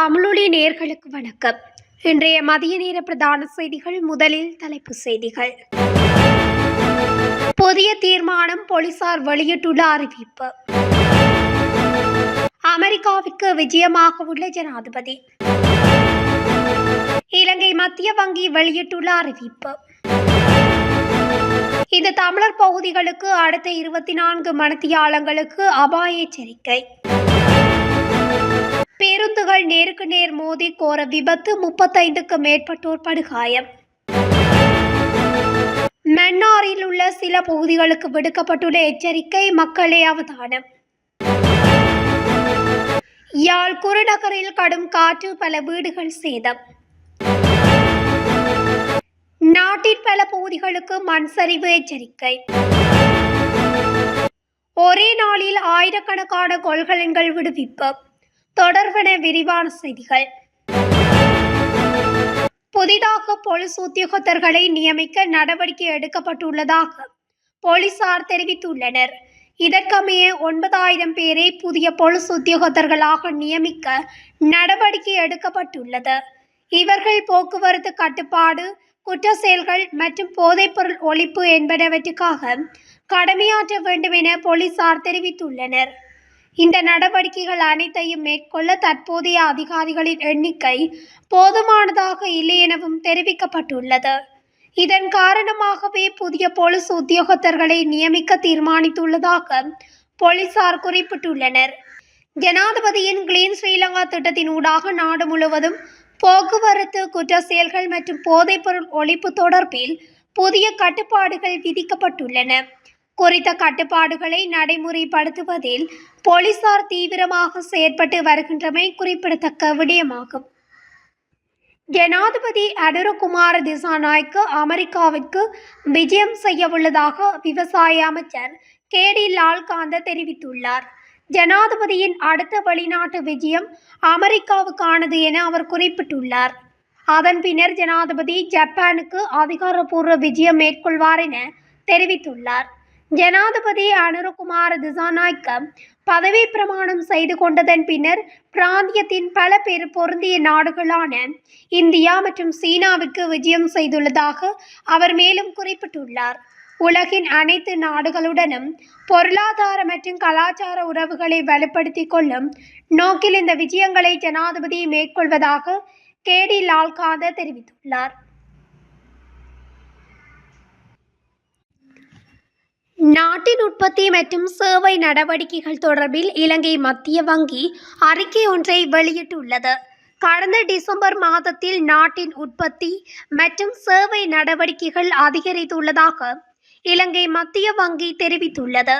தமிழொலி நேர்களுக்கு வணக்கம். இன்றைய மதிய நேர பிரதான செய்திகள் முதலில் தலைப்புச் செய்திகள். புதிய தீர்மானம் போலீசார் வெளியிட்டுள்ள அறிவிப்பு. அமெரிக்காவிற்கு விஜயமாக உள்ள ஜனாதிபதி. இலங்கை மத்திய வங்கி வெளியிட்டுள்ள அறிவிப்பு. இந்த தமிழர் பகுதிகளுக்கு அடுத்த இருபத்தி நான்கு மணித்தியாலங்களுக்கு அபாய எச்சரிக்கை. பேருந்துகள் நேருக்கு நேர் மோதி கோர விபத்து முப்பத்தைந்துக்கு மேற்பட்டோர் படுகாயம். மன்னாரில் உள்ள சில பகுதிகளுக்கு விடுக்கப்பட்டுள்ள எச்சரிக்கை மக்களே அவதானம். யாழ் குருநகரில் கடும் காற்று பல வீடுகள் சேதம். நாட்டின் பல பகுதிகளுக்கு மண் சரிவு எச்சரிக்கை. ஒரே நாளில் ஆயிரக்கணக்கான கொள்கலன்கள் விடுவிப்பு. தொடர்பென விரிவான செய்திகள். புதிதாக போலீஸ் உத்தியோகத்தர்களை நியமிக்க நடவடிக்கை எடுக்கப்பட்டுள்ளதாக போலீசார் தெரிவித்துள்ளனர். இதற்கமைய ஒன்பதாயிரம் பேரை புதிய போலீஸ் உத்தியோகத்தர்களாக நியமிக்க நடவடிக்கை எடுக்கப்பட்டுள்ளது. இவர்கள் போக்குவரத்து கட்டுப்பாடு குற்ற செயல்கள் மற்றும் போதைப்பொருள் ஒழிப்பு என்பனவற்றுக்காக கடமையாற்ற வேண்டும் என போலீசார் தெரிவித்துள்ளனர். இந்த நடவடிக்கைகள் அனைத்தையும் மேற்கொள்ள தற்போதைய அதிகாரிகளின் எண்ணிக்கை போதுமானதாக இல்லை எனவும் தெரிவிக்கப்பட்டுள்ளது. இதன் காரணமாகவே புதிய போலீஸ் உத்தியோகத்தர்களை நியமிக்க தீர்மானித்துள்ளதாக போலீசார் குறிப்பிட்டுள்ளனர். ஜனாதிபதியின் கிளீன் ஸ்ரீலங்கா திட்டத்தின் ஊடாக நாடு முழுவதும் போக்குவரத்து குற்ற செயல்கள் மற்றும் போதைப்பொருள் ஒழிப்பு தொடர்பில் புதிய கட்டுப்பாடுகள் விதிக்கப்பட்டுள்ளன. குறித்த கட்டுப்பாடுகளை நடைமுறைப்படுத்துவதில் போலீசார் தீவிரமாக செயற்பட்டு வருகின்றமை குறிப்பிடத்தக்க விடயமாகும். ஜனாதிபதி அனுரகுமார திசாநாய்க்கு அமெரிக்காவிற்கு விஜயம் செய்ய உள்ளதாக விவசாய அமைச்சர் கேடி லால்காந்த தெரிவித்துள்ளார். ஜனாதிபதியின் அடுத்த வெளிநாட்டு விஜயம் அமெரிக்காவுக்கானது என அவர் குறிப்பிட்டுள்ளார். அதன் பின்னர் ஜனாதிபதி ஜப்பானுக்கு அதிகாரப்பூர்வ விஜயம் மேற்கொள்வார் என தெரிவித்துள்ளார். ஜனாதிபதி அனுரகுமார திசாநாய்க்க பதவி பிரமாணம் செய்து கொண்டதன் பின்னர் பிராந்தியத்தின் பல பேர் பொருந்திய நாடுகளான இந்தியா மற்றும் சீனாவுக்கு விஜயம் செய்துள்ளதாக அவர் மேலும் குறிப்பிட்டுள்ளார். உலகின் அனைத்து நாடுகளுடனும் பொருளாதார மற்றும் கலாச்சார உறவுகளை வலுப்படுத்தி கொள்ளும் நோக்கில் இந்த விஜயங்களை ஜனாதிபதி மேற்கொள்வதாக கேடி லால்காந்த தெரிவித்துள்ளார். நாட்டின் உற்பத்தி மற்றும் சேவை நடவடிக்கைகள் தொடர்பில் இலங்கை மத்திய வங்கி அறிக்கை ஒன்றை வெளியிட்டுள்ளது. கடந்த டிசம்பர் மாதத்தில் நாட்டின் உற்பத்தி மற்றும் சேவை நடவடிக்கைகள் அதிகரித்துள்ளதாக இலங்கை மத்திய வங்கி தெரிவித்துள்ளது.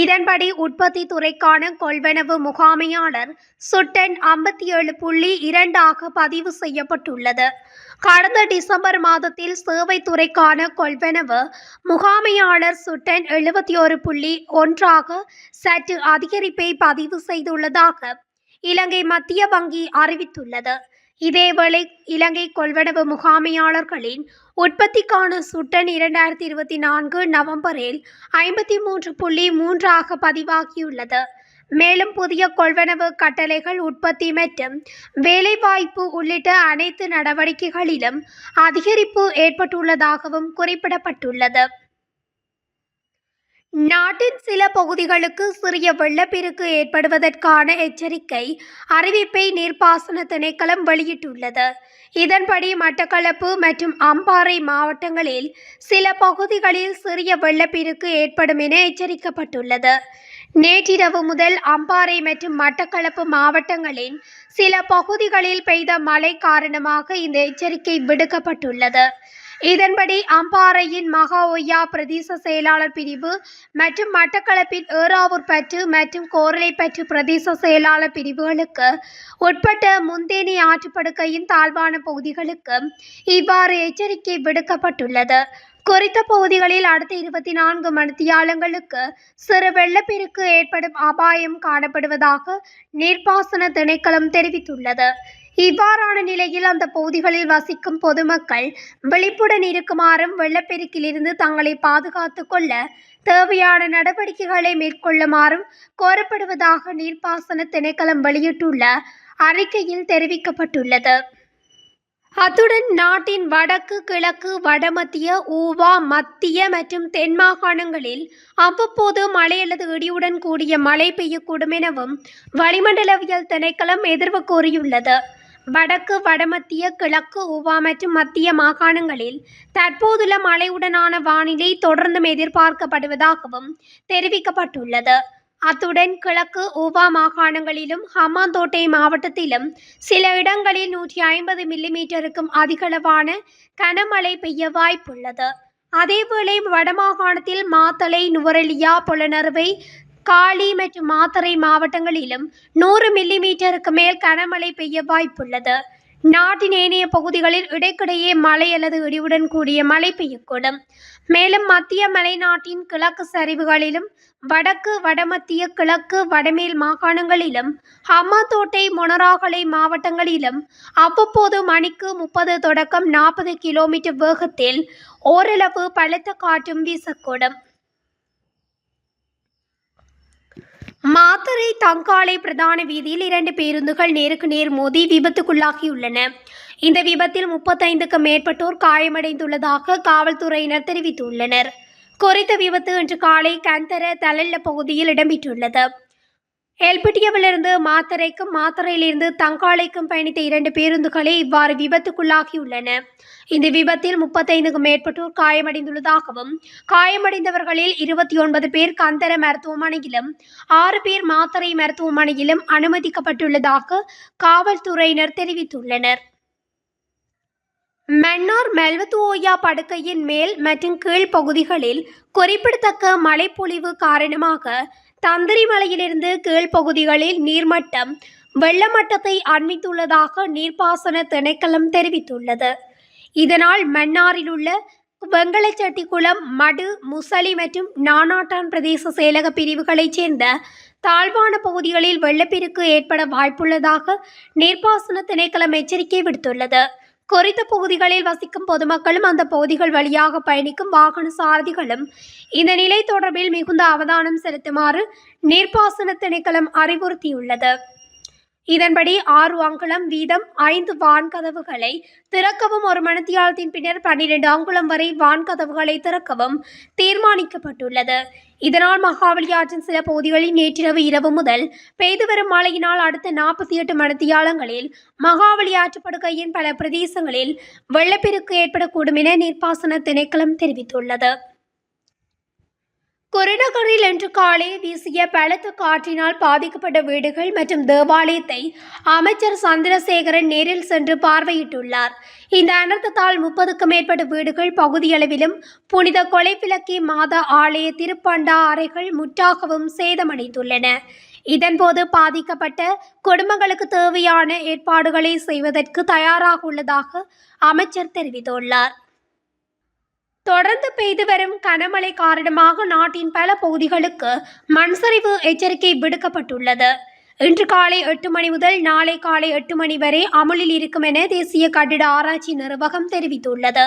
இதன்படி உற்பத்தி துறைக்கான கொள்வனவு முகாமையாளர் சுட்டன் ஐம்பத்தி ஏழு புள்ளி இரண்டாக பதிவு செய்யப்பட்டுள்ளது. கடந்த டிசம்பர் மாதத்தில் சேவை துறைக்கான கொள்வனவு முகாமையாளர் சுட்டன் எழுபத்தி ஒரு புள்ளி ஒன்றாக சற்று அதிகரிப்பை பதிவு செய்துள்ளதாக இலங்கை மத்திய வங்கி அறிவித்துள்ளது. இதேவேளை இலங்கை கொள்வனவு முகாமையாளர்களின் உற்பத்திக்கான சுட்டன் இரண்டாயிரத்தி இருபத்தி நான்கு நவம்பரில் ஐம்பத்தி மூன்று புள்ளி மூன்றாக பதிவாகியுள்ளது. மேலும் புதிய கொள்வனவு கட்டளைகள் உற்பத்தி மற்றும் வேலைவாய்ப்பு உள்ளிட்ட அனைத்து நடவடிக்கைகளிலும் அதிகரிப்பு ஏற்பட்டுள்ளதாகவும் குறிப்பிடப்பட்டுள்ளது. நாட்டின் சில பகுதிகளுக்கு சிறிய வெள்ளப்பெருக்கு ஏற்படுவதற்கான எச்சரிக்கை அறிவிப்பை நீர்ப்பாசன திணைக்களம் வெளியிட்டுள்ளது. இதன்படி மட்டக்களப்பு மற்றும் அம்பாறை மாவட்டங்களில் சில பகுதிகளில் சிறிய வெள்ளப்பெருக்கு ஏற்படும் என எச்சரிக்கப்பட்டுள்ளது. நேற்றிரவு முதல் அம்பாறை மற்றும் மட்டக்களப்பு மாவட்டங்களின் சில பகுதிகளில் பெய்த மழை காரணமாக இந்த எச்சரிக்கை விடுக்கப்பட்டுள்ளது. இதன்படி அம்பாறையின் மகா ஒய்யா பிரதேச செயலாளர் பிரிவு மற்றும் மட்டக்களப்பின் ஏறாவூர் பற்று மற்றும் கோரளைப்பற்று பிரதேச செயலாளர் பிரிவுகளுக்கு உட்பட்ட முந்தேனி ஆற்றுப்படுக்கையின் தாழ்வான பகுதிகளுக்கு இவ்வாறு எச்சரிக்கை விடுக்கப்பட்டுள்ளது. குறித்த பகுதிகளில் அடுத்த இருபத்தி நான்கு மணித்தியாலங்களுக்கு சிறு வெள்ளப்பெருக்கு ஏற்படும் அபாயம் காணப்படுவதாக நீர்ப்பாசன திணைக்களம் தெரிவித்துள்ளது. இவ்வாறான நிலையில் அந்த பகுதிகளில் வசிக்கும் பொதுமக்கள் விழிப்புடன் இருக்குமாறும் வெள்ளப்பெருக்கிலிருந்து தங்களை பாதுகாத்து கொள்ள தேவையான நடவடிக்கைகளை மேற்கொள்ளுமாறும் கோரப்படுவதாக நீர்ப்பாசன திணைக்களம் வெளியிட்டுள்ள அறிக்கையில் தெரிவிக்கப்பட்டுள்ளது. அத்துடன் நாட்டின் வடக்கு கிழக்கு வடமத்திய ஊவா மத்திய மற்றும் தென் மாகாணங்களில் அவ்வப்போது மழை அல்லது இடியுடன் கூடிய மழை பெய்யக்கூடும் எனவும் வளிமண்டலவியல் திணைக்களம் எதிர்வு கூறியுள்ளது. வடக்கு வடமத்திய கிழக்கு ஊவா மற்றும் மத்திய மாகாணங்களில் தற்போதுள்ள மழையுடனான வானிலை தொடர்ந்தும் எதிர்பார்க்கப்படுவதாகவும் தெரிவிக்கப்பட்டுள்ளது. அத்துடன் கிழக்கு ஊவா மாகாணங்களிலும் ஹமாந்தோட்டை மாவட்டத்திலும் சில இடங்களில் நூற்றி ஐம்பது மில்லிமீட்டருக்கும் அதிகளவான கனமழை பெய்ய வாய்ப்புள்ளது. அதேவேளை வடமாகாணத்தில் மாத்தளை நுவரெலியா புலனறுவை காலி மற்றும் மாத்தறை மாவட்டங்களிலும் நூறு மில்லிமீட்டருக்கு மேல் கனமழை பெய்ய வாய்ப்புள்ளது. நாட்டின் ஏனைய பகுதிகளில் இடைக்கிடையே மழை அல்லது இடியுடன் கூடிய மழை பெய்யக்கூடும். மேலும் மத்திய மலைநாட்டின் கிழக்கு சரிவுகளிலும் வடக்கு வடமத்திய கிழக்கு வடமேல் மாகாணங்களிலும் ஹம்மாத்தோட்டை மொனராகலை மாவட்டங்களிலும் அவ்வப்போது மணிக்கு முப்பது தொடக்கம் நாற்பது கிலோமீட்டர் வேகத்தில் ஓரளவு பலத்த காற்றும் வீசக்கூடும். மாத்தறை தங்காலை பிரதான வீதியில் இரண்டு பேருந்துகள் நேருக்கு நேர் மோதி விபத்துக்குள்ளாகியுள்ளன. இந்த விபத்தில் முப்பத்தைந்துக்கு மேற்பட்டோர் காயமடைந்துள்ளதாக காவல்துறையினர் தெரிவித்துள்ளனர். குறித்த விபத்து இன்று காலை கந்தர தலல்ல பகுதியில் இடம்பெற்றுள்ளது. எல்பிட்டியவிலிருந்து மாத்தரைக்கும் மாத்தரையிலிருந்து தங்காலைக்கும் பயணித்த இரண்டு பேருந்துகளே இவ்வாறு விபத்துக்குள்ளாகியுள்ளன. இந்த விபத்தில் முப்பத்தைந்துக்கும் மேற்பட்டோர் காயமடைந்துள்ளதாகவும் காயமடைந்தவர்களில் இருபத்தி ஒன்பது பேர் கந்தர மருத்துவமனையிலும் ஆறு பேர் மாத்தரை மருத்துவமனையிலும் அனுமதிக்கப்பட்டுள்ளதாக காவல்துறையினர் தெரிவித்துள்ளனர். மன்னார் மெல்வத்துவோயா படுக்கையின் மேல் மற்றும் கீழ் பகுதிகளில் குறிப்பிடத்தக்க மழைப்பொழிவு காரணமாக தந்திரிமலையிலிருந்து கீழ்ப்பகுதிகளில் நீர்மட்டம் வெள்ளமட்டத்தை அண்மித்துள்ளதாக நீர்ப்பாசன திணைக்களம் தெரிவித்துள்ளது. இதனால் மன்னாரில் உள்ள வெங்கலச்செட்டிக்குளம் மடு முசலி மற்றும் நானாட்டான் பிரதேச செயலக பிரிவுகளைச் சேர்ந்த தாழ்வான பகுதிகளில் வெள்ளப்பெருக்கு ஏற்பட வாய்ப்புள்ளதாக நீர்ப்பாசன திணைக்களம் எச்சரிக்கை விடுத்துள்ளது. குறித்த பகுதிகளில் வசிக்கும் பொதுமக்களும் அந்த பகுதிகள் வழியாக பயணிக்கும் வாகன சாரதிகளும் இந்த நிலை தொடர்பில் மிகுந்த அவதானம் செலுத்துமாறு நீர்ப்பாசன திணைக்களம் அறிவுறுத்தியுள்ளது. இதன்படி ஆறு அங்குலம் வீதம் ஐந்து வான்கதவுகளை திறக்கவும் ஒரு மணித்தியாலத்தின் பின்னர் பன்னிரண்டு அங்குலம் வரை வான்கதவுகளை திறக்கவும் தீர்மானிக்கப்பட்டுள்ளது. இதனால் மகாவலி ஆற்றின் சில பகுதிகளில் நேற்றிரவு இரவு முதல் பெய்து வரும் மழையினால் அடுத்த நாற்பத்தி எட்டு மணித்தியாலங்களில் மகாவலி ஆற்றுப்படுகையின் பல பிரதேசங்களில் வெள்ளப்பெருக்கு ஏற்படக்கூடும் என நீர்ப்பாசன திணைக்களம் தெரிவித்துள்ளது. குருநகரில் இன்று காலை வீசிய பலத்த காற்றினால் பாதிக்கப்பட்ட வீடுகள் மற்றும் தேவாலயத்தை அமைச்சர் சந்திரசேகரன் நேரில் சென்று பார்வையிட்டுள்ளார். இந்த அனர்த்தத்தால் முப்பதுக்கும் மேற்பட்ட வீடுகள் பகுதியளவிலும் புனித கொலைப்பிலக்கி மாதா ஆலய திருப்பண்டா அறைகள் முற்றாகவும் சேதமடைந்துள்ளன. இதன்போது பாதிக்கப்பட்ட குடும்பங்களுக்கு தேவையான ஏற்பாடுகளை செய்வதற்கு தயாராக உள்ளதாக அமைச்சர் தெரிவித்துள்ளார். தொடர்ந்து பெய்து வரும் கனமழை காரணமாக நாட்டின் பல பகுதிகளுக்கு மண்சரிவு எச்சரிக்கை விடுக்கப்பட்டுள்ளது. இன்று காலை எட்டு மணி முதல் நாளை காலை எட்டு மணி வரை அமலில் இருக்கும் என தேசிய கட்டிட ஆராய்ச்சி நிர்வாகம் தெரிவித்துள்ளது.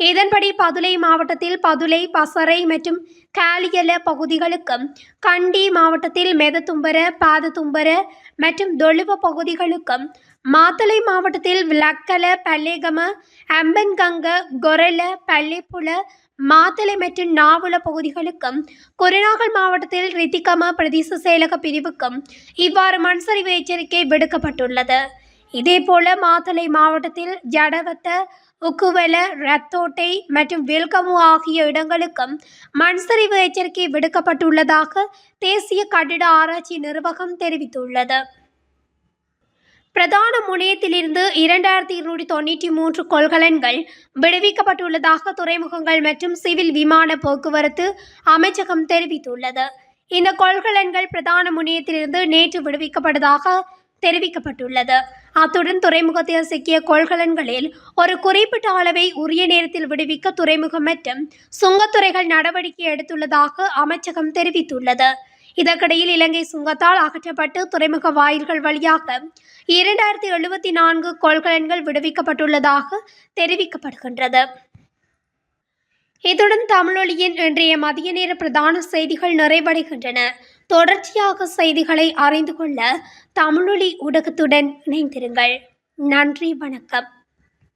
இதன்படி பதுளை மாவட்டத்தில் பதுளை பசறை மற்றும் காலியல பகுதிகளுக்கும் கண்டி மாவட்டத்தில் மெதத்தும்பர பாதத்தும்பர மற்றும் தொழுவ பகுதிகளுக்கும் மாத்தளை மாவட்டத்தில் விளக்கல பல்லேகம அம்பன்கங்க கொரல பள்ளிப்புல மாத்தளை மற்றும் நாவல பகுதிகளுக்கும் கொரநாகல் மாவட்டத்தில் ரித்திகம பிரதேச செயலக பிரிவுக்கும் இவ்வாறு மண்சரிவு எச்சரிக்கை விடுக்கப்பட்டுள்ளது. இதேபோல மாத்தளை மாவட்டத்தில் ஜடவத்த உக்குவல ரத்தோட்டை மற்றும் வில்கமு ஆகிய இடங்களுக்கும் மண்சரிவு எச்சரிக்கை விடுக்கப்பட்டுள்ளதாக தேசிய கட்டிட ஆராய்ச்சி நிர்வாகம் தெரிவித்துள்ளது. பிரதான முனையத்திலிருந்து இரண்டாயிரத்தி இருநூற்றி தொண்ணூற்றி மூன்று கொள்கலன்கள் விடுவிக்கப்பட்டுள்ளதாக துறைமுகங்கள் மற்றும் சிவில் விமான போக்குவரத்து அமைச்சகம் தெரிவித்துள்ளது. இந்த கொள்கலன்கள் பிரதான முனையத்திலிருந்து நேற்று விடுவிக்கப்பட்டதாக தெரிவிக்கப்பட்டுள்ளது. அத்துடன் துறைமுகத்தில் சிக்கிய கொள்கலன்களில் ஒரு குறிப்பிட்ட அளவை உரிய நேரத்தில் விடுவிக்க துறைமுகம் மற்றும் சுங்கத்துறைகள் நடவடிக்கை எடுத்துள்ளதாக அமைச்சகம் தெரிவித்துள்ளது. இதற்கிடையில் இலங்கை சுங்கத்தால் அகற்றப்பட்டு துறைமுக வாயில்கள் வழியாக இரண்டாயிரத்தி எழுபத்தி நான்கு கொள்கலன்கள் விடுவிக்கப்பட்டுள்ளதாக தெரிவிக்கப்படுகின்றது. இத்துடன் தமிழொலியின் இன்றைய மதிய நேர பிரதான செய்திகள் நிறைவடைகின்றன. தொடர்ச்சியாக செய்திகளை அறிந்து கொள்ள தமிழொலி ஊடகத்துடன் இணைந்திருங்கள். நன்றி வணக்கம்.